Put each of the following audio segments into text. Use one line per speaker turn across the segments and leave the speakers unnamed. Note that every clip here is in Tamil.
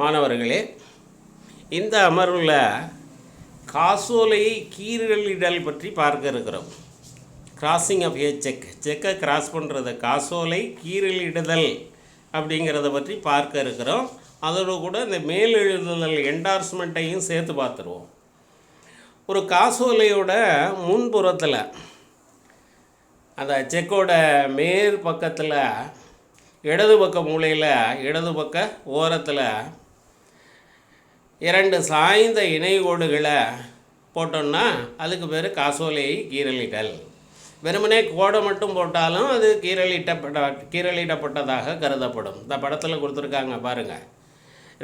மாணவர்களே இந்த அமர்வில் காசோலையை கீரலிடல் பற்றி பார்க்க இருக்கிறோம் கிராசிங் ஆஃப் ஏ செக் செக்கை கிராஸ் பண்ணுறது காசோலை கீரலிடுதல் அப்படிங்கிறத பற்றி பார்க்க இருக்கிறோம் அதோடு கூட இந்த மேல் எழுதுதல் என்டார்ஸ்மெண்ட்டையும் சேர்த்து பார்த்துருவோம் ஒரு காசோலையோட முன்புறத்தில் அந்த செக்கோட மேற்பக்கத்தில் இடது பக்க மூலையில் இடது பக்க ஓரத்தில் இரண்டு சாய்ந்த இணைகோடுகளை போட்டோம்னா அதுக்கு பேர் காசோலை கீரலிடல் வெறுமனே கோடை மட்டும் போட்டாலும் அது கீரலிட்டப்பட்ட கீரலிடப்பட்டதாக கருதப்படும் இந்த படத்தில் கொடுத்துருக்காங்க பாருங்கள்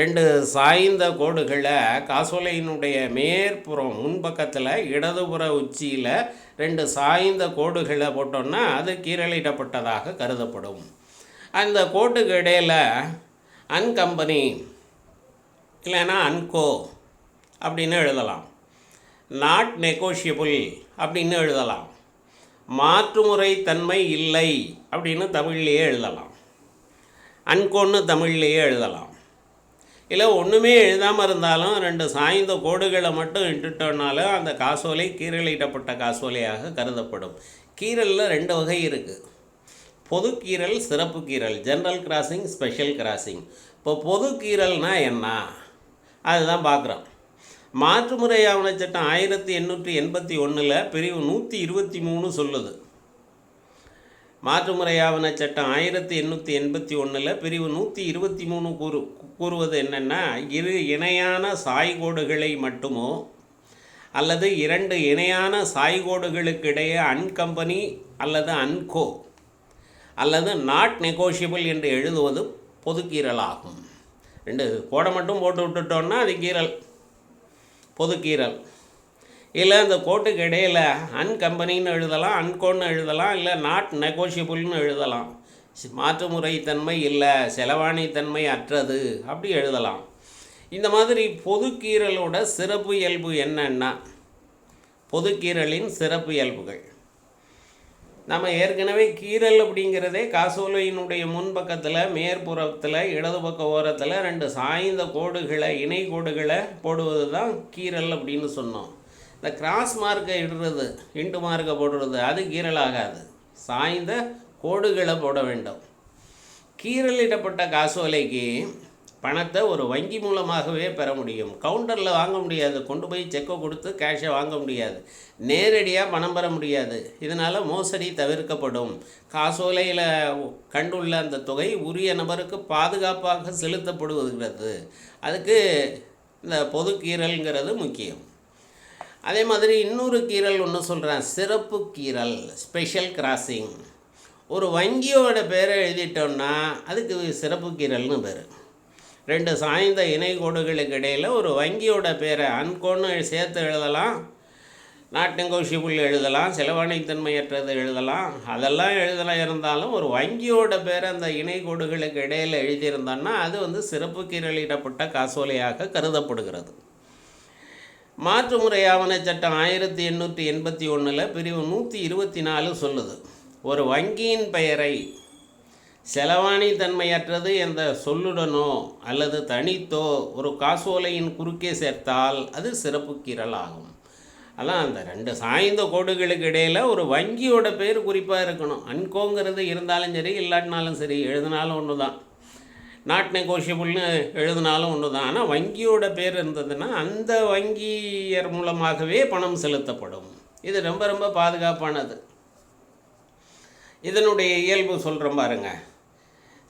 ரெண்டு சாய்ந்த கோடுகளை காசோலையினுடைய மேற்புறம் முன்பக்கத்தில் இடதுபுற உச்சியில் ரெண்டு சாய்ந்த கோடுகளை போட்டோம்னா அது கீரலிடப்பட்டதாக கருதப்படும் அந்த கோட்டுக்கு இடையில் அன்கம்பனி இல்லைன்னா அன்கோ அப்படின்னு எழுதலாம் நாட் நெகோஷியபிள் அப்படின்னு எழுதலாம் மாற்றுமுறை தன்மை இல்லை அப்படின்னு தமிழ்லேயே எழுதலாம் அன்கோன்னு தமிழ்லேயே எழுதலாம் இல்லை ஒன்றுமே எழுதாமல் இருந்தாலும் ரெண்டு சாய்ந்த கோடுகளை மட்டும் இட்டுட்டோம்னாலும் அந்த காசோலை கீரலிடப்பட்ட காசோலையாக கருதப்படும் கீரலில் ரெண்டு வகை இருக்குது பொது கீரல் சிறப்பு கீரல் ஜென்ரல் கிராசிங் ஸ்பெஷல் கிராசிங் இப்போ பொது கீரல்னால் என்ன அதுதான் பார்க்குறோம் மாற்றுமுறை ஆவண சட்டம் ஆயிரத்தி எண்ணூற்றி எண்பத்தி ஒன்றில் பிரிவு நூற்றி இருபத்தி மூணு சொல்லுது மாற்றுமுறை ஆவண சட்டம் ஆயிரத்தி எண்ணூற்றி எண்பத்தி ஒன்றில் பிரிவு நூற்றி இருபத்தி மூணு கூறு கூறுவது என்னென்னா இரு இணையான சாய்கோடுகளை மட்டுமோ அல்லது இரண்டு இணையான சாய்கோடுகளுக்கிடையே அன்கம்பெனி அல்லது அன்கோ அல்லது நாட் நெகோஷியபிள் என்று எழுதுவது பொதுக்கீறலாகும் ரெண்டு கோடை மட்டும் போட்டு விட்டுட்டோன்னா அது கீரல் பொது கீரல் இல்லை அந்த கோட்டுக்கு இடையில் அன் கம்பெனின்னு எழுதலாம் அன்கோன்னு எழுதலாம் இல்லை நாட் நெகோஷியபிள்னு எழுதலாம் முறை தன்மை இல்லை செலவாணி தன்மை அற்றது அப்படி எழுதலாம் இந்த மாதிரி பொதுக்கீரலோட சிறப்பு இயல்பு என்னன்னா பொதுக்கீரலின் சிறப்பு இயல்புகள் நம்ம ஏற்கனவே கீரல் அப்படிங்கிறதே காசோலையினுடைய முன்பக்கத்தில் மேற்புறத்தில் இடது பக்க ஓரத்தில் ரெண்டு சாய்ந்த கோடுகளை இணை கோடுகளை போடுவது தான் கீரல் அப்படின்னு சொன்னோம் இந்த கிராஸ் மார்க்கை இடுறது இண்டு மார்க்கை போடுறது அது கீரல் ஆகாது சாய்ந்த கோடுகளை போட வேண்டும் கீரலிடப்பட்ட காசோலைக்கு பணத்தை ஒரு வங்கி மூலமாகவே பெற முடியும் கவுண்டரில் வாங்க முடியாது கொண்டு போய் செக்கை கொடுத்து கேஷை வாங்க முடியாது நேரடியாக பணம் பெற முடியாது இதனால் மோசடி தவிர்க்கப்படும் காசோலையில் கண்டுள்ள அந்த தொகை உரிய நபருக்கு பாதுகாப்பாக செலுத்தப்படுகிறது அதுக்கு இந்த பொது கீரல்ங்கிறது முக்கியம் அதே மாதிரி இன்னொரு கீரல் ஒன்று சொல்கிறேன் சிறப்பு கீரல் ஸ்பெஷல் கிராசிங் ஒரு வங்கியோட பேரை எழுதிட்டோன்னா அதுக்கு சிறப்பு கீரல்னு பேர் ரெண்டு சாய்ந்த இணைகோடுகளுக்கு இடையில் ஒரு வங்கியோட பேரை அன்கோன்னு சேர்த்து எழுதலாம் நாட்டிங்கோஷிபுள் எழுதலாம் செலவானைத்தன்மையற்றது எழுதலாம் அதெல்லாம் எழுதலாம் இருந்தாலும் ஒரு வங்கியோட பேர் அந்த இணைகோடுகளுக்கு இடையில் எழுதியிருந்தோன்னா அது வந்து சிறப்பு கீரலிடப்பட்ட காசோலையாக கருதப்படுகிறது மாற்று முறை ஆவண சட்டம் ஆயிரத்தி எண்ணூற்றி எண்பத்தி ஒன்றில் பிரிவு நூற்றி இருபத்தி நாலு சொல்லுது ஒரு வங்கியின் பெயரை செலவாணி தன்மையற்றது என்ற சொல்லுடனோ அல்லது தனித்தோ ஒரு காசோலையின் குறுக்கே சேர்த்தால் அது சிறப்பு கீறலாகும் அதான் அந்த ரெண்டு சாய்ந்த கோடுகளுக்கு இடையில் ஒரு வங்கியோட பேர் குறிப்பாக இருக்கணும் அன்கோங்கிறது இருந்தாலும் சரி இல்லாட்டினாலும் சரி எழுதினாலும் ஒன்று தான் நாட் நெகோஷியபிள்னு எழுதினாலும் ஒன்று தான் ஆனால் வங்கியோட பேர் இருந்ததுன்னா அந்த வங்கியர் மூலமாகவே பணம் செலுத்தப்படும் இது ரொம்ப ரொம்ப பாதுகாப்பானது இதனுடைய இயல்பு சொல்கிறோம் பாருங்கள்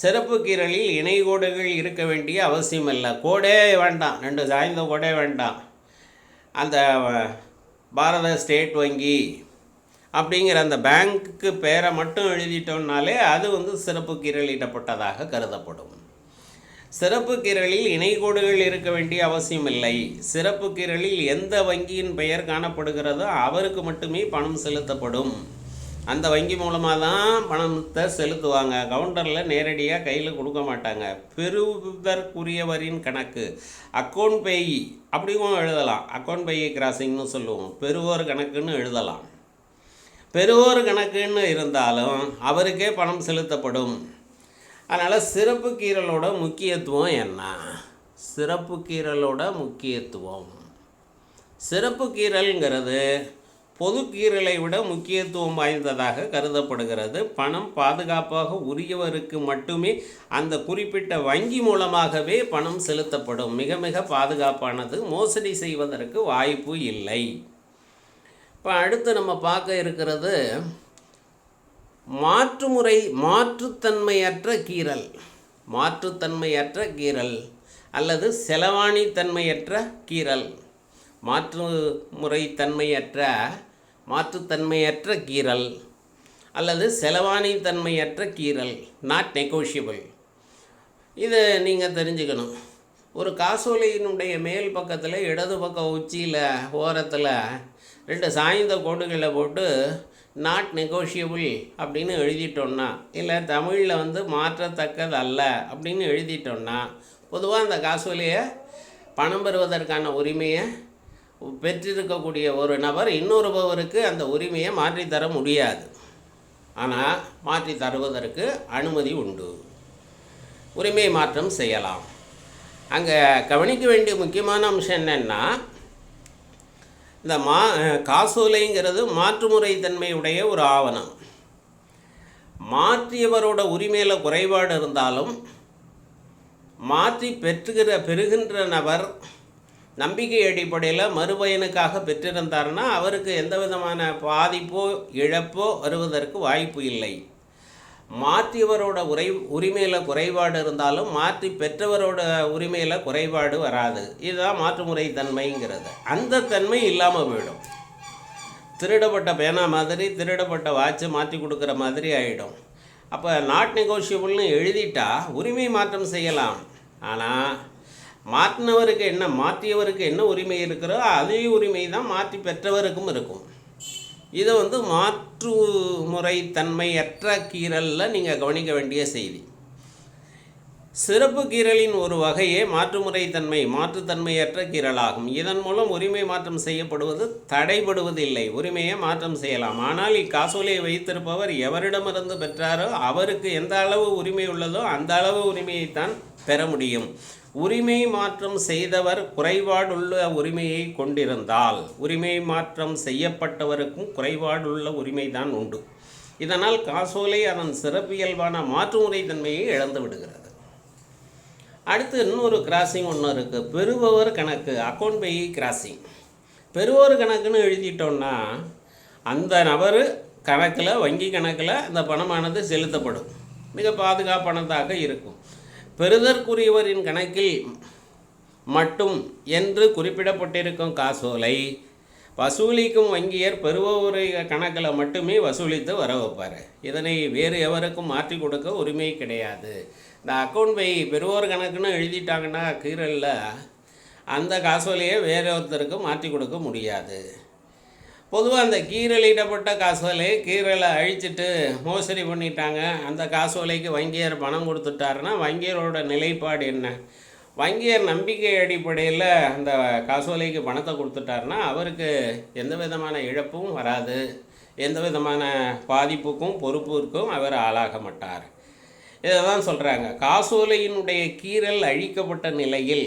சிறப்பு கீரலில் இணை கோடுகள் இருக்க வேண்டிய அவசியம் இல்லை கோடே வேண்டாம் ரெண்டு சாய்ந்த கோடே வேண்டாம் அந்த பாரத ஸ்டேட் வங்கி அப்படிங்கிற அந்த பேங்க்கு பேரை மட்டும் எழுதிட்டோம்னாலே அது வந்து சிறப்பு கீரலிடப்பட்டதாக கருதப்படும் சிறப்பு கீரலில் கோடுகள் இருக்க வேண்டிய அவசியம் இல்லை சிறப்பு கீரலில் எந்த வங்கியின் பெயர் காணப்படுகிறதோ அவருக்கு மட்டுமே பணம் செலுத்தப்படும் அந்த வங்கி மூலமாக தான் பணத்தை செலுத்துவாங்க கவுண்டரில் நேரடியாக கையில் கொடுக்க மாட்டாங்க பெறுவதற்குரியவரின் கணக்கு அக்கௌண்ட் பேயி அப்படிவும் எழுதலாம் அக்கௌண்ட் பேயி கிராசிங்னு சொல்லுவோம் பெறுவோர் கணக்குன்னு எழுதலாம் பெறுவோர் கணக்குன்னு இருந்தாலும் அவருக்கே பணம் செலுத்தப்படும் அதனால் சிறப்பு கீரலோட முக்கியத்துவம் என்ன சிறப்பு கீரலோட முக்கியத்துவம் சிறப்பு கீரல்ங்கிறது பொது கீறலை விட முக்கியத்துவம் வாய்ந்ததாக கருதப்படுகிறது பணம் பாதுகாப்பாக உரியவருக்கு மட்டுமே அந்த குறிப்பிட்ட வங்கி மூலமாகவே பணம் செலுத்தப்படும் மிக மிக பாதுகாப்பானது மோசடி செய்வதற்கு வாய்ப்பு இல்லை இப்போ அடுத்து நம்ம பார்க்க இருக்கிறது மாற்றுமுறை மாற்றுத்தன்மையற்ற கீறல் மாற்றுத்தன்மையற்ற கீறல் அல்லது செலவாணி தன்மையற்ற கீறல் மாற்று முறை தன்மையற்ற மாற்றுத்தன்மையற்ற கீறல் அல்லது செலவானி தன்மையற்ற கீறல் நாட் நெகோஷியபிள் இதை நீங்கள் தெரிஞ்சுக்கணும் ஒரு காசோலையினுடைய மேல் பக்கத்தில் இடது பக்கம் உச்சியில் ஓரத்தில் ரெண்டு சாய்ந்த கோடுகளை போட்டு நாட் நெகோஷியபிள் அப்படின்னு எழுதிட்டோம்னா இல்லை தமிழில் வந்து மாற்றத்தக்கது அல்ல அப்படின்னு எழுதிட்டோம்னா பொதுவாக அந்த காசோலையை பணம் பெறுவதற்கான உரிமையை பெற்றிருக்கக்கூடிய ஒரு நபர் இன்னொருபவருக்கு அந்த உரிமையை மாற்றித்தர முடியாது ஆனால் மாற்றி தருவதற்கு அனுமதி உண்டு உரிமை மாற்றம் செய்யலாம் அங்கே கவனிக்க வேண்டிய முக்கியமான அம்சம் என்னென்னா இந்த மா காசோலைங்கிறது மாற்றுமுறை தன்மையுடைய ஒரு ஆவணம் மாற்றியவரோட உரிமையில் குறைபாடு இருந்தாலும் மாற்றி பெற்றுகிற பெறுகின்ற நபர் நம்பிக்கை அடிப்படையில் மறுபயனுக்காக பெற்றிருந்தார்னா அவருக்கு எந்த விதமான பாதிப்போ இழப்போ வருவதற்கு வாய்ப்பு இல்லை மாற்றியவரோட உரை உரிமையில் குறைபாடு இருந்தாலும் மாற்றி பெற்றவரோட உரிமையில் குறைபாடு வராது இதுதான் மாற்றுமுறை தன்மைங்கிறது அந்த தன்மை இல்லாமல் போயிடும் திருடப்பட்ட பேனா மாதிரி திருடப்பட்ட வாட்சை மாற்றி கொடுக்குற மாதிரி ஆகிடும் அப்போ நாட் நெகோஷியபிள்னு எழுதிட்டா உரிமை மாற்றம் செய்யலாம் ஆனால் மாற்றினவருக்கு என்ன மாற்றியவருக்கு என்ன உரிமை இருக்கிறதோ அதே உரிமை தான் மாற்றி பெற்றவருக்கும் இருக்கும் இதை வந்து மாற்று முறை தன்மையற்ற கீரலில் நீங்கள் கவனிக்க வேண்டிய செய்தி சிறப்பு கீரலின் ஒரு வகையே மாற்றுமுறை தன்மை மாற்றுத்தன்மையற்ற கீரலாகும் இதன் மூலம் உரிமை மாற்றம் செய்யப்படுவது தடைபடுவதில்லை உரிமையை மாற்றம் செய்யலாம் ஆனால் இக்காசோலையை வைத்திருப்பவர் எவரிடமிருந்து பெற்றாரோ அவருக்கு எந்த அளவு உரிமை உள்ளதோ அந்த அளவு உரிமையைத்தான் பெற முடியும் உரிமை மாற்றம் செய்தவர் குறைபாடுள்ள உரிமையை கொண்டிருந்தால் உரிமை மாற்றம் செய்யப்பட்டவருக்கும் குறைபாடுள்ள உரிமைதான் உண்டு இதனால் காசோலை அதன் சிறப்பியல்பான மாற்றுமுறை தன்மையை இழந்து விடுகிறது அடுத்து இன்னொரு கிராசிங் ஒன்று இருக்குது பெறுபவர் கணக்கு அக்கௌண்ட் பை கிராசிங் பெறுவோர் கணக்குன்னு எழுதிட்டோம்னா அந்த நபர் கணக்கில் வங்கி கணக்கில் அந்த பணமானது செலுத்தப்படும் மிக பாதுகாப்பானதாக இருக்கும் பெறுதற்குரியவரின் கணக்கில் மட்டும் என்று குறிப்பிடப்பட்டிருக்கும் காசோலை வசூலிக்கும் வங்கியர் பெறுபவருடைய கணக்கில் மட்டுமே வசூலித்து வர வைப்பார் இதனை வேறு எவருக்கும் மாற்றி கொடுக்க உரிமை கிடையாது இந்த அக்கௌண்ட் பை பெறுவோர் கணக்குன்னு எழுதிட்டாங்கன்னா கீரலில் அந்த காசோலையை வேறு ஒருத்தருக்கு மாற்றி கொடுக்க முடியாது பொதுவாக அந்த கீரலிடப்பட்ட காசோலை கீரலை அழிச்சிட்டு மோசடி பண்ணிட்டாங்க அந்த காசோலைக்கு வங்கியார் பணம் கொடுத்துட்டாருன்னா வங்கியரோட நிலைப்பாடு என்ன வங்கியர் நம்பிக்கை அடிப்படையில் அந்த காசோலைக்கு பணத்தை கொடுத்துட்டாருன்னா அவருக்கு எந்த விதமான இழப்பும் வராது எந்த விதமான பாதிப்புக்கும் பொறுப்புக்கும் அவர் ஆளாக மாட்டார் இதை தான் சொல்கிறாங்க காசோலையினுடைய கீரல் அழிக்கப்பட்ட நிலையில்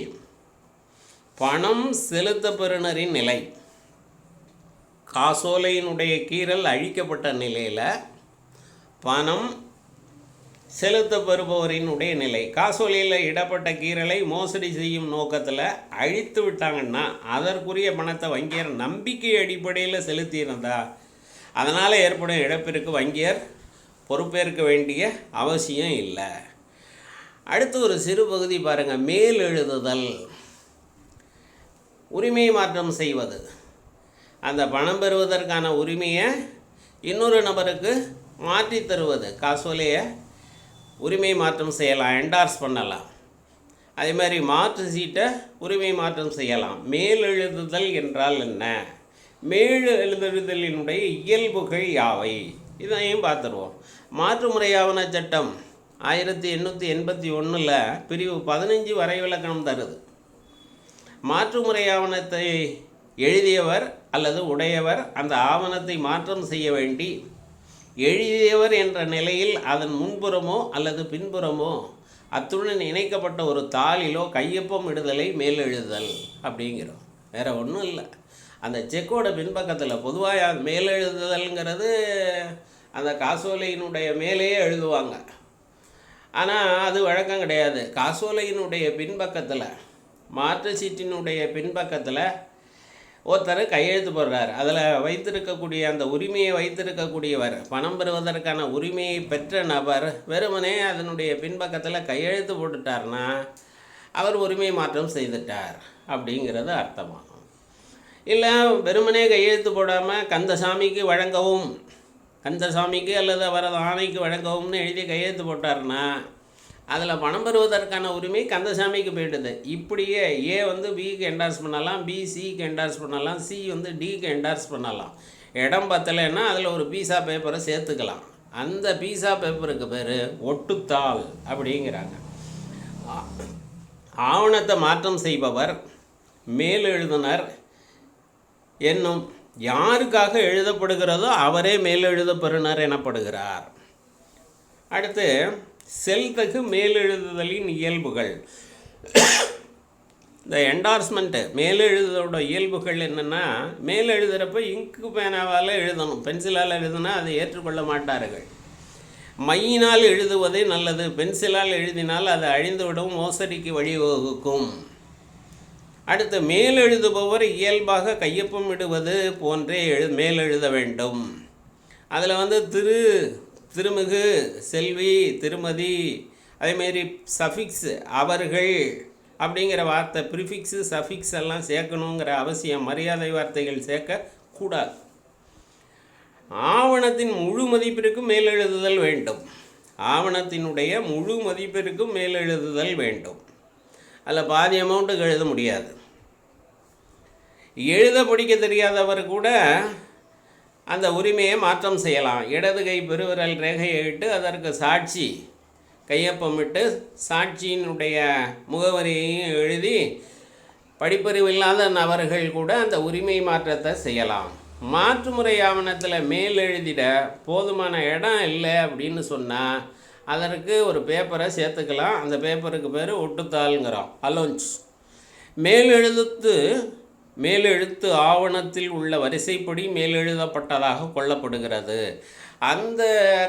பணம் செலுத்த பெறுநரின் நிலை காசோலையினுடைய கீறல் அழிக்கப்பட்ட நிலையில் பணம் செலுத்தப்பெறுபவரினுடைய நிலை காசோலையில் இடப்பட்ட கீறலை மோசடி செய்யும் நோக்கத்தில் அழித்து விட்டாங்கன்னா அதற்குரிய பணத்தை வங்கியர் நம்பிக்கை அடிப்படையில் செலுத்தியிருந்தா அதனால் ஏற்படும் இழப்பிற்கு வங்கியர் பொறுப்பேற்க வேண்டிய அவசியம் இல்லை அடுத்து ஒரு சிறு பகுதி பாருங்கள் மேல் எழுதுதல் உரிமை மாற்றம் செய்வது அந்த பணம் பெறுவதற்கான உரிமையை இன்னொரு நபருக்கு மாற்றி தருவது காசோலையை உரிமை மாற்றம் செய்யலாம் என்டார்ஸ் பண்ணலாம் அதே மாதிரி மாற்று சீட்டை உரிமை மாற்றம் செய்யலாம் மேல் எழுதுதல் என்றால் என்ன மேல் எழுதுதலினுடைய இயல்புகள் யாவை இதையும் பார்த்துருவோம் மாற்று முறையாவன சட்டம் ஆயிரத்தி எண்ணூற்றி எண்பத்தி ஒன்றில் பிரிவு பதினஞ்சு வரைவிலக்கணம் தருது மாற்று முறையாவணத்தை எழுதியவர் அல்லது உடையவர் அந்த ஆவணத்தை மாற்றம் செய்ய வேண்டி எழுதியவர் என்ற நிலையில் அதன் முன்புறமோ அல்லது பின்புறமோ அத்துடன் இணைக்கப்பட்ட ஒரு தாளிலோ கையொப்பம் விடுதலை மேலெழுதல் அப்படிங்கிறோம் வேறு ஒன்றும் இல்லை அந்த செக்கோட பின்பக்கத்தில் பொதுவாக மேலெழுதுதல்ங்கிறது அந்த காசோலையினுடைய மேலேயே எழுதுவாங்க ஆனால் அது வழக்கம் கிடையாது காசோலையினுடைய பின்பக்கத்தில் மாற்று சீட்டினுடைய பின்பக்கத்தில் ஒருத்தர் கையெழுத்து போடுறார் அதில் வைத்திருக்கக்கூடிய அந்த உரிமையை வைத்திருக்கக்கூடியவர் பணம் பெறுவதற்கான உரிமையை பெற்ற நபர் வெறுமனே அதனுடைய பின்பக்கத்தில் கையெழுத்து போட்டுட்டார்னா அவர் உரிமை மாற்றம் செய்துட்டார் அப்படிங்கிறது அர்த்தமாகும் இல்லை வெறுமனே கையெழுத்து போடாமல் கந்தசாமிக்கு வழங்கவும் கந்தசாமிக்கு அல்லது அவரது ஆணைக்கு வழங்கவும்னு எழுதி கையெழுத்து போட்டார்னா அதில் பணம் பெறுவதற்கான உரிமை கந்தசாமிக்கு போயிடுது இப்படியே ஏ வந்து பிக்கு என்டார்ஸ் பண்ணலாம் பி சிக்கு என்டார்ஸ் பண்ணலாம் சி வந்து டிக்கு என்டார்ஸ் பண்ணலாம் இடம் பத்தலைன்னா அதில் ஒரு பீஸா பேப்பரை சேர்த்துக்கலாம் அந்த பீஸா பேப்பருக்கு பேர் ஒட்டுத்தாள் அப்படிங்கிறாங்க ஆவணத்தை மாற்றம் செய்பவர் மேல் எழுதினர் என்னும் யாருக்காக எழுதப்படுகிறதோ அவரே மேலெழுத பெறுநர் எனப்படுகிறார் அடுத்து செல்தகு மேலெழுதுதலின் இயல்புகள் இந்த என்டார்ஸ்மெண்ட்டு மேலெழுதோட இயல்புகள் என்னென்னா மேலெழுதுகிறப்ப இங்கு பேனாவால் எழுதணும் பென்சிலால் எழுதுனா அதை ஏற்றுக்கொள்ள மாட்டார்கள் மையினால் எழுதுவதே நல்லது பென்சிலால் எழுதினால் அது அழிந்துவிடும் மோசடிக்கு வழிவகுக்கும் அடுத்து மேலெழுதுபவர் இயல்பாக கையொப்பமிடுவது போன்றே எழு மேலெழுத வேண்டும் அதில் வந்து திரு திருமிகு செல்வி திருமதி அதேமாரி சஃபிக்ஸ் அவர்கள் அப்படிங்கிற வார்த்தை ப்ரிஃபிக்ஸு சஃபிக்ஸ் எல்லாம் சேர்க்கணுங்கிற அவசியம் மரியாதை வார்த்தைகள் சேர்க்கக்கூடாது ஆவணத்தின் முழு மதிப்பிற்கும் மேலெழுதுதல் வேண்டும் ஆவணத்தினுடைய முழு மதிப்பிற்கும் மேலெழுதுதல் வேண்டும் அதில் பாதி அமௌண்ட்டுக்கு எழுத முடியாது எழுத படிக்க தெரியாதவர் கூட அந்த உரிமையை மாற்றம் செய்யலாம் இடது கை பெருவிரல் ரேகையை இட்டு அதற்கு சாட்சி கையொப்பமிட்டு சாட்சியினுடைய முகவரியையும் எழுதி படிப்பறிவு இல்லாத நபர்கள் கூட அந்த உரிமை மாற்றத்தை செய்யலாம் மாற்றுமுறை ஆவணத்தில் மேல் எழுதிட போதுமான இடம் இல்லை அப்படின்னு சொன்னால் அதற்கு ஒரு பேப்பரை சேர்த்துக்கலாம் அந்த பேப்பருக்கு பேர் ஒட்டுத்தாளுங்கிறோம் அலோன்ஸ் மேலெழுத்து மேலெழுத்து ஆவணத்தில் உள்ள வரிசைப்படி மேலெழுதப்பட்டதாக கொள்ளப்படுகிறது அந்த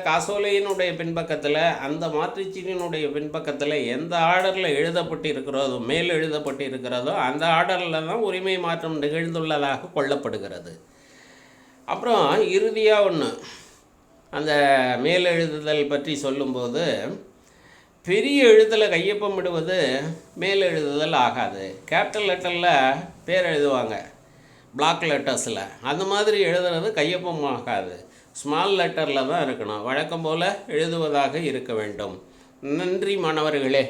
காசோலையினுடைய பின்பக்கத்தில் அந்த மாற்றுச்சீனினுடைய பின்பக்கத்தில் எந்த ஆர்டரில் எழுதப்பட்டு இருக்கிறதோ மேல் எழுதப்பட்டு இருக்கிறதோ அந்த ஆர்டரில் தான் உரிமை மாற்றம் நிகழ்ந்துள்ளதாக கொள்ளப்படுகிறது அப்புறம் இறுதியாக ஒன்று அந்த மேலெழுதுதல் பற்றி சொல்லும்போது பெரிய எழுத்தில் கையொப்பம் இடுவது மேல் எழுதுதல் ஆகாது கேபிட்டல் லெட்டரில் பேர் எழுதுவாங்க பிளாக் லெட்டர்ஸில் அந்த மாதிரி எழுதுறது கையொப்பம் ஆகாது ஸ்மால் லெட்டரில் தான் இருக்கணும் வழக்கம் போல் எழுதுவதாக இருக்க வேண்டும் நன்றி மாணவர்களே